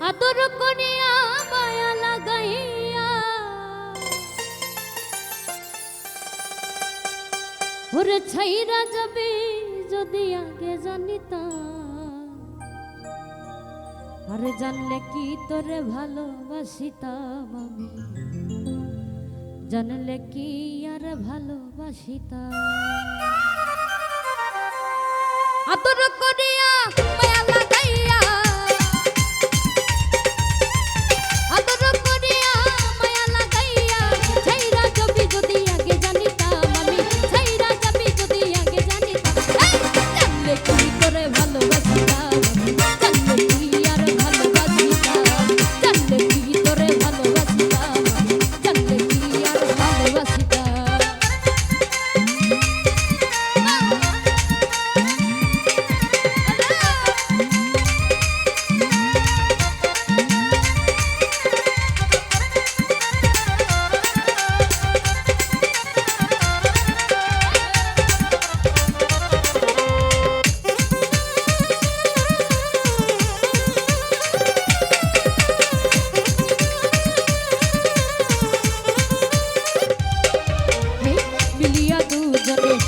আতর কনিয়া মায়া লাগাইয়া। ওরে ছাইরা যাবে যদি আগে জানিতাম। আরে জানলে কি তোরে ভালোবাসিতাম আমি? জানলে কি আর ভালোবাসিতা আতর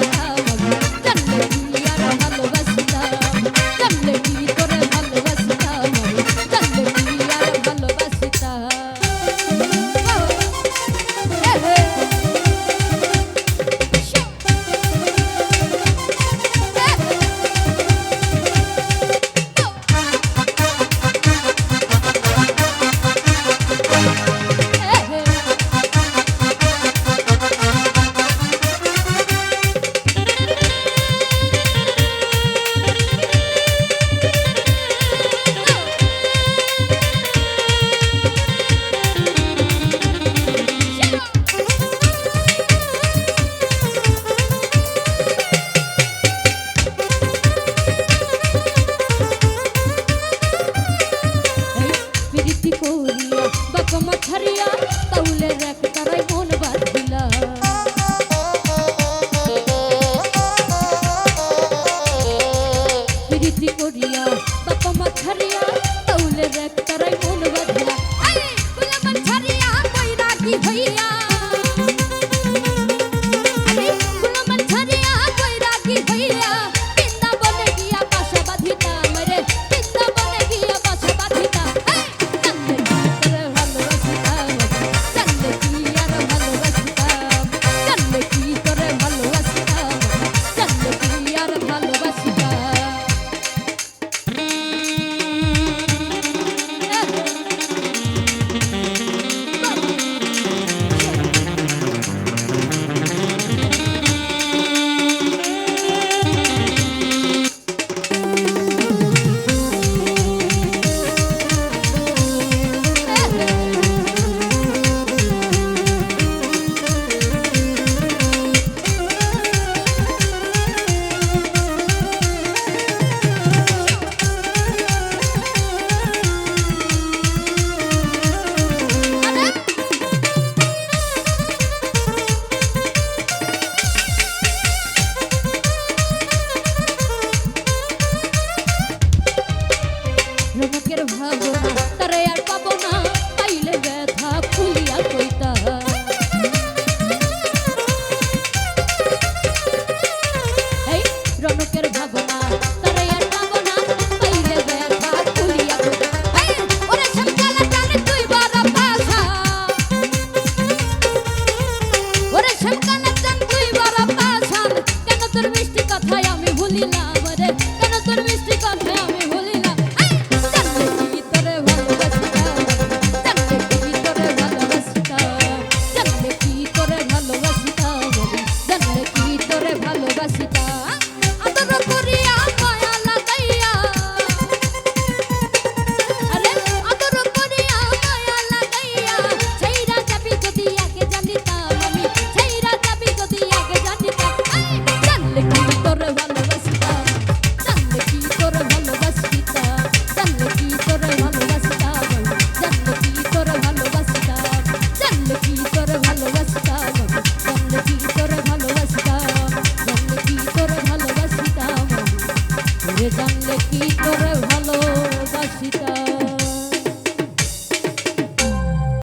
love. हरिया